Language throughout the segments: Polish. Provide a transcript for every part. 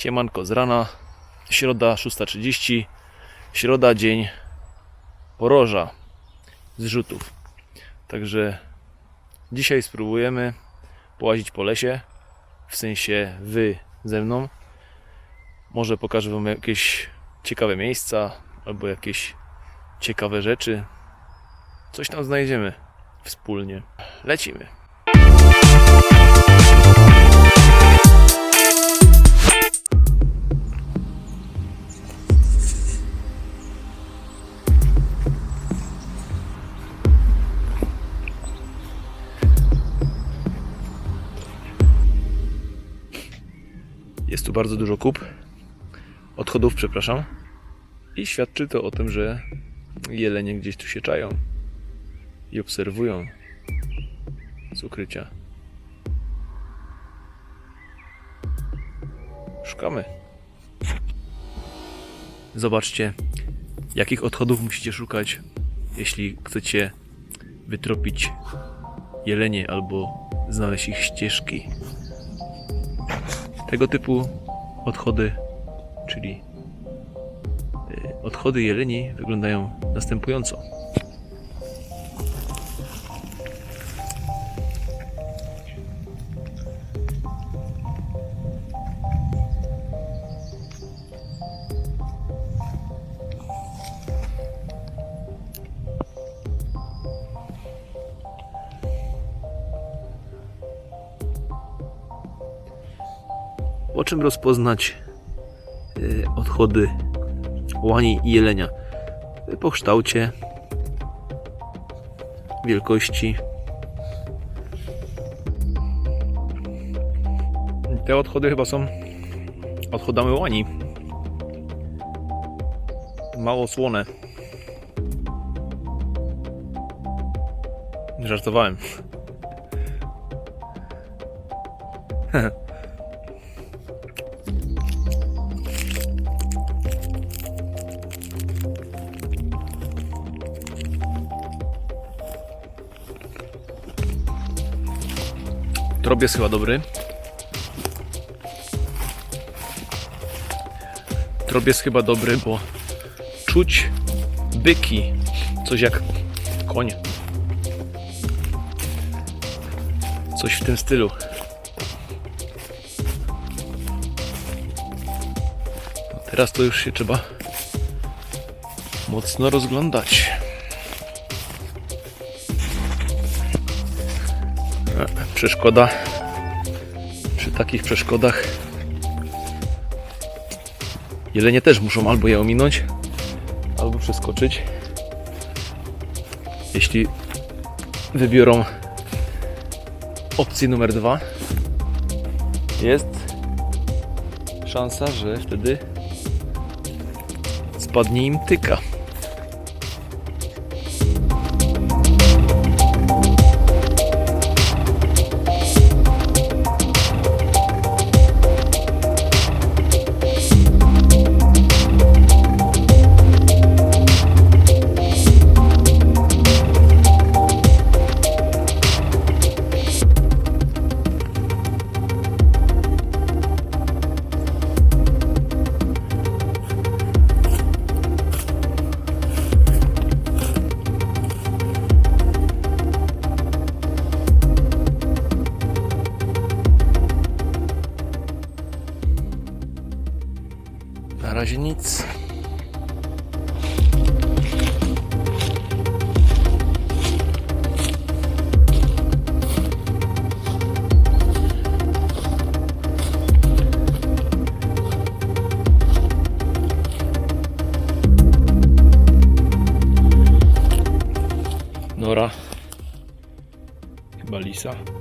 Siemanko z rana, środa 6.30, środa dzień poroża zrzutów. Także dzisiaj spróbujemy połazić po lesie, w sensie wy ze mną. Może pokażę wam jakieś ciekawe miejsca albo jakieś ciekawe rzeczy. Coś tam znajdziemy wspólnie. Lecimy. Tu bardzo dużo kup. Odchodów, przepraszam. I świadczy to o tym, że jelenie gdzieś tu się czają i obserwują z ukrycia. Szukamy. Zobaczcie, jakich odchodów musicie szukać, jeśli chcecie wytropić jelenie albo znaleźć ich ścieżki. Tego typu odchody, czyli y, odchody jeleni wyglądają następująco. Rozpoznać y, odchody łani i jelenia? Po kształcie, wielkości. Te odchody chyba są odchodami łani. Mało słone. Żartowałem. Trop jest chyba dobry. Trop jest chyba dobry, bo czuć byki. Coś jak koń. Coś w tym stylu. Teraz to już się trzeba mocno rozglądać. Przeszkoda. Przy takich przeszkodach jelenie też muszą albo je ominąć, albo przeskoczyć. Jeśli wybiorą opcję numer dwa, jest szansa, że wtedy spadnie im tyka. Chyba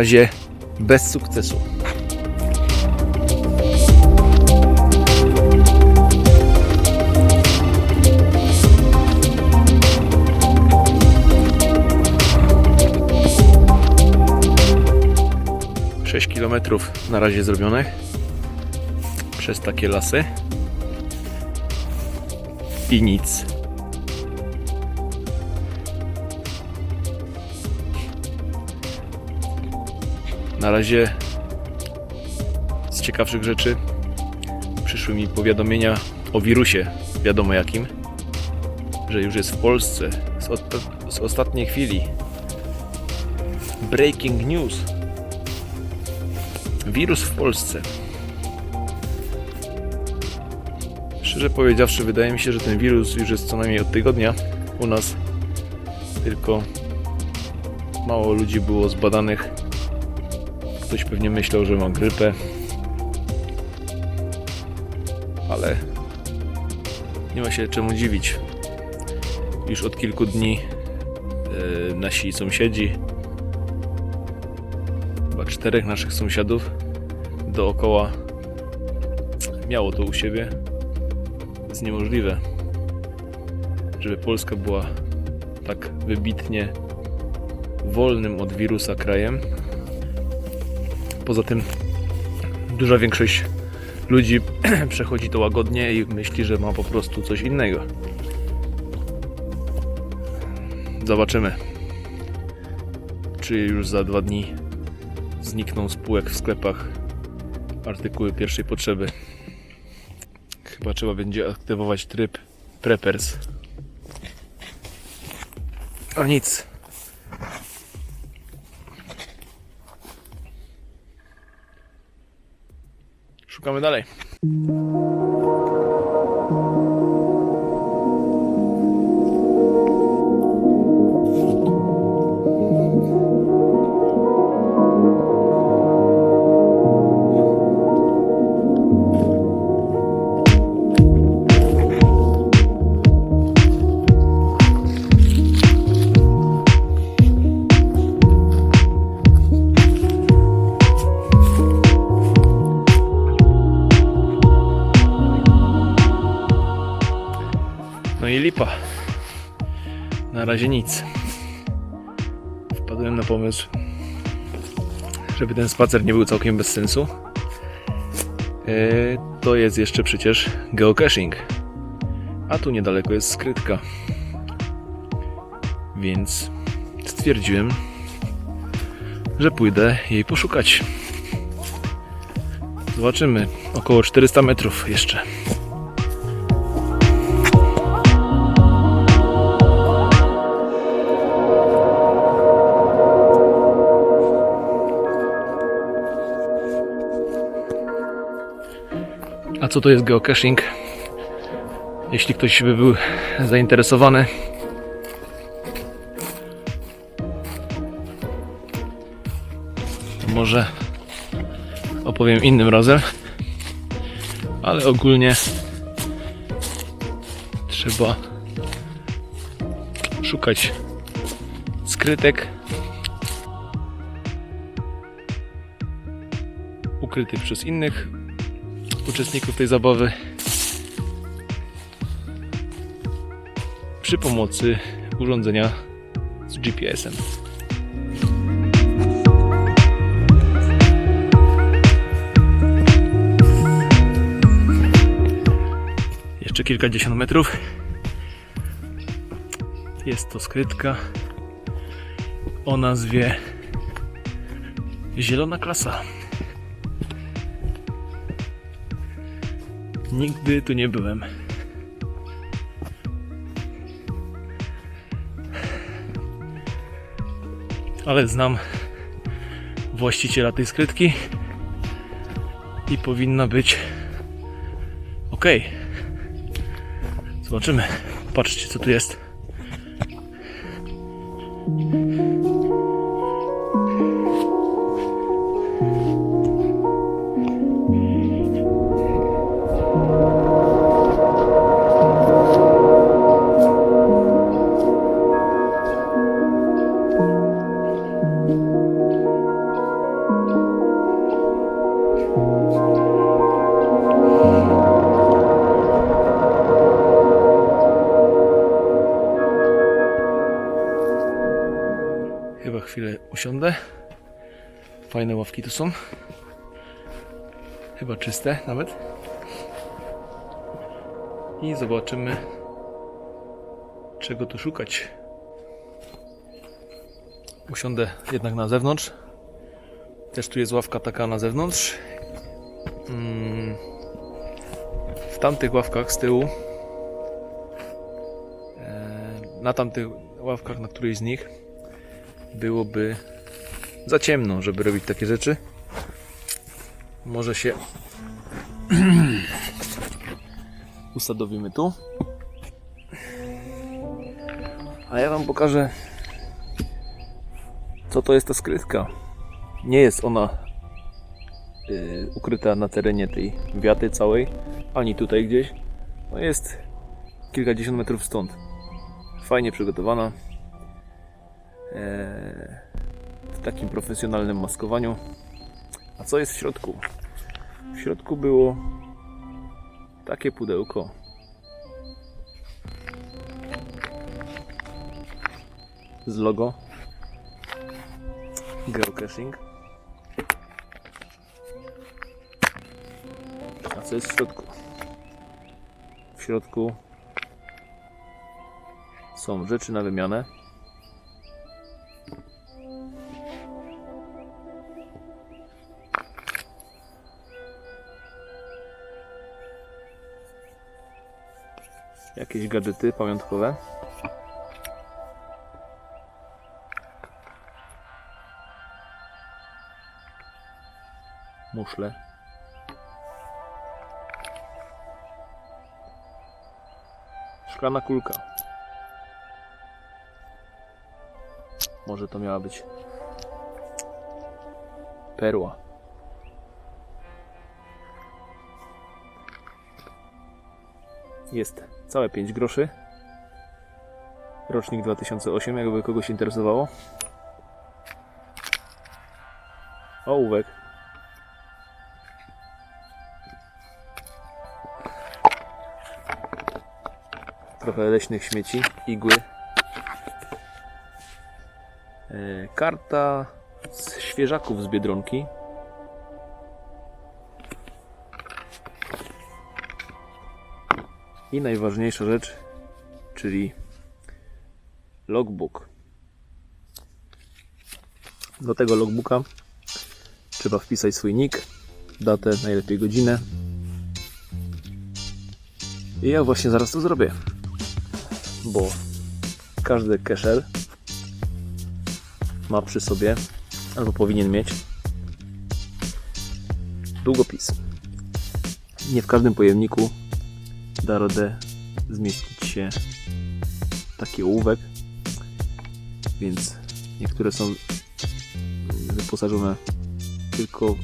razie bez sukcesu. Sześć kilometrów na razie zrobionych przez takie lasy i nic. Na razie z ciekawszych rzeczy przyszły mi powiadomienia o wirusie, wiadomo jakim, że już jest w Polsce z, od, z ostatniej chwili. Breaking news. Wirus w Polsce. Szczerze powiedziawszy, wydaje mi się, że ten wirus już jest co najmniej od tygodnia u nas. Tylko mało ludzi było zbadanych. Ktoś pewnie myślał, że ma grypę. Ale nie ma się czemu dziwić. Już od kilku dni e, nasi sąsiedzi, chyba czterech naszych sąsiadów dookoła miało to u siebie jest niemożliwe, żeby Polska była tak wybitnie wolnym od wirusa krajem. Poza tym duża większość ludzi przechodzi to łagodnie i myśli, że ma po prostu coś innego. Zobaczymy, czy już za dwa dni znikną z półek w sklepach artykuły pierwszej potrzeby. Chyba trzeba będzie aktywować tryb Preppers. A nic. Szukamy dalej. Lipa. Na razie nic. Wpadłem na pomysł, żeby ten spacer nie był całkiem bez sensu. E, to jest jeszcze przecież geocaching. A tu niedaleko jest skrytka. Więc stwierdziłem, że pójdę jej poszukać. Zobaczymy. Około 400 metrów jeszcze. Co to jest geocaching? Jeśli ktoś by był zainteresowany, to może opowiem innym razem. Ale ogólnie trzeba szukać skrytek ukrytych przez innych uczestników tej zabawy przy pomocy urządzenia z GPS-em. Jeszcze kilkadziesiąt metrów. Jest to skrytka o nazwie Zielona Klasa. Nigdy tu nie byłem. Ale znam właściciela tej skrytki i powinna być ok. Zobaczymy. Patrzcie, co tu jest. Usiądę. Fajne ławki tu są. Chyba czyste nawet. I zobaczymy, czego tu szukać. Usiądę jednak na zewnątrz. Też tu jest ławka taka na zewnątrz. Mm. W tamtych ławkach z tyłu, e, na tamtych ławkach, na którejś z nich, byłoby za ciemno, żeby robić takie rzeczy. Może się usadowimy tu. A ja Wam pokażę, co to jest ta skrytka. Nie jest ona y, ukryta na terenie tej wiaty całej, ani tutaj gdzieś. No jest kilkadziesiąt metrów stąd. Fajnie przygotowana. W takim profesjonalnym maskowaniu. A co jest w środku? W środku było takie pudełko. Z logo geocaching. A co jest w środku? W środku są rzeczy na wymianę. Jakieś gadżety pamiątkowe. Muszle. Szklana kulka. Może to miała być perła. Jest całe 5 groszy. Rocznik 2008, jakby kogoś interesowało. Ołówek. Trochę leśnych śmieci, igły. E, Karta z świeżaków z Biedronki. I najważniejsza rzecz, czyli logbook. Do tego logbooka trzeba wpisać swój nick, datę, najlepiej godzinę. I ja właśnie zaraz to zrobię, bo każdy cacher ma przy sobie, albo powinien mieć, długopis. Nie w każdym pojemniku da radę zmieścić się taki ołówek, więc niektóre są wyposażone tylko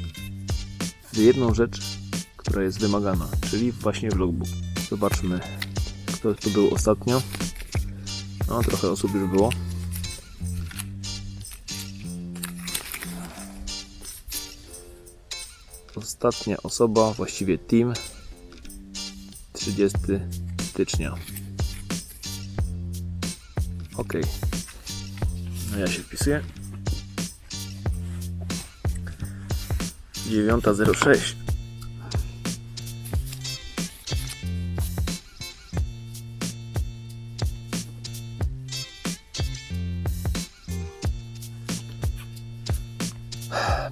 w jedną rzecz, która jest wymagana, czyli właśnie w logbook. Zobaczmy, kto tu był ostatnio. No, trochę osób już było. Ostatnia osoba, właściwie team, 30 stycznia. Ok. No ja się wpisuję. 9.06.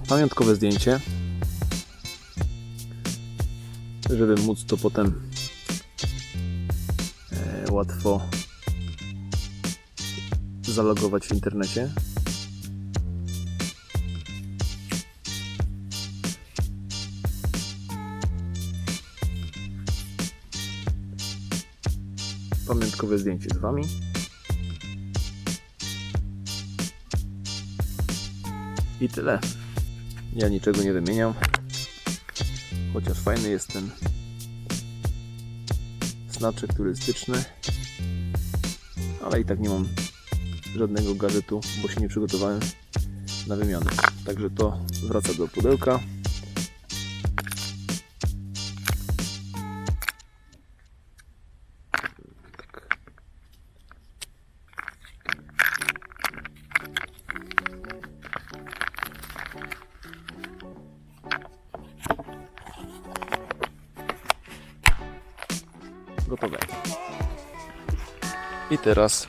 Pamiątkowe zdjęcie, żeby móc to potem łatwo zalogować w internecie. Pamiątkowe zdjęcie z Wami. I tyle. Ja niczego nie wymieniam. Chociaż fajny jest ten znaczek turystyczny. Ale i tak nie mam żadnego gadżetu, bo się nie przygotowałem na wymianę. Także to wraca do pudełka. Gotowe. I teraz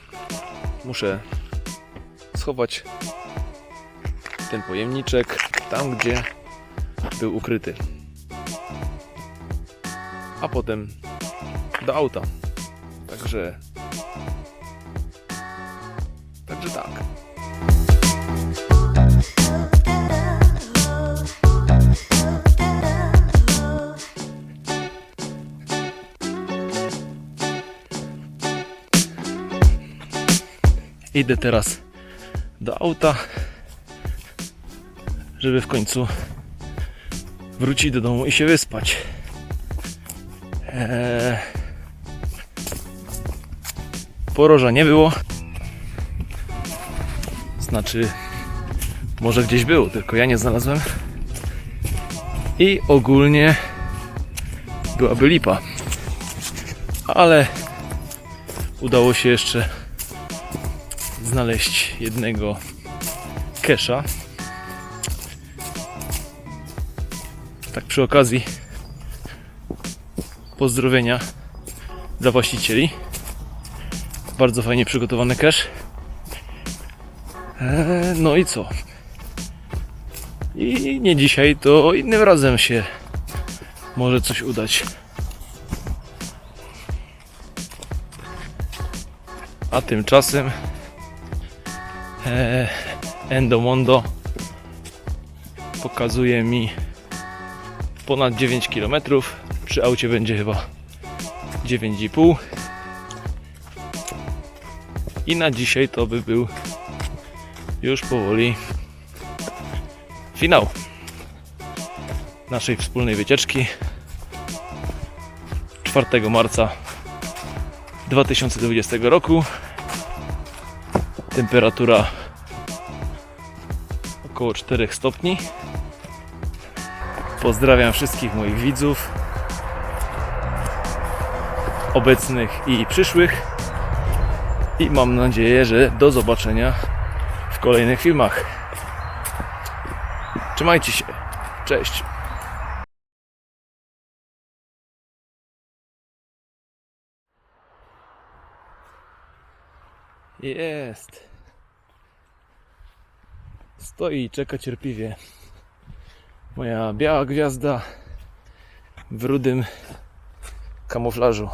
muszę schować ten pojemniczek tam, gdzie był ukryty. A potem do auta. Także. Idę teraz do auta, żeby w końcu wrócić do domu i się wyspać. Eee, poroża nie było. Znaczy, może gdzieś było, tylko ja nie znalazłem. I ogólnie byłaby lipa. Ale udało się jeszcze znaleźć jednego kesza. Tak przy okazji pozdrowienia dla właścicieli. Bardzo fajnie przygotowany cache. Eee, no i co? I nie dzisiaj, to innym razem się może coś udać. A tymczasem Endomondo pokazuje mi ponad 9 km. Przy aucie będzie chyba 9,5. I na dzisiaj to by był już powoli finał naszej wspólnej wycieczki 4 marca 2020 roku. Temperatura około 4 stopni. Pozdrawiam wszystkich moich widzów, obecnych i przyszłych. I mam nadzieję, że do zobaczenia w kolejnych filmach. Trzymajcie się. Cześć. Jest. Stoi i czeka cierpliwie. Moja biała gwiazda w rudym kamuflażu.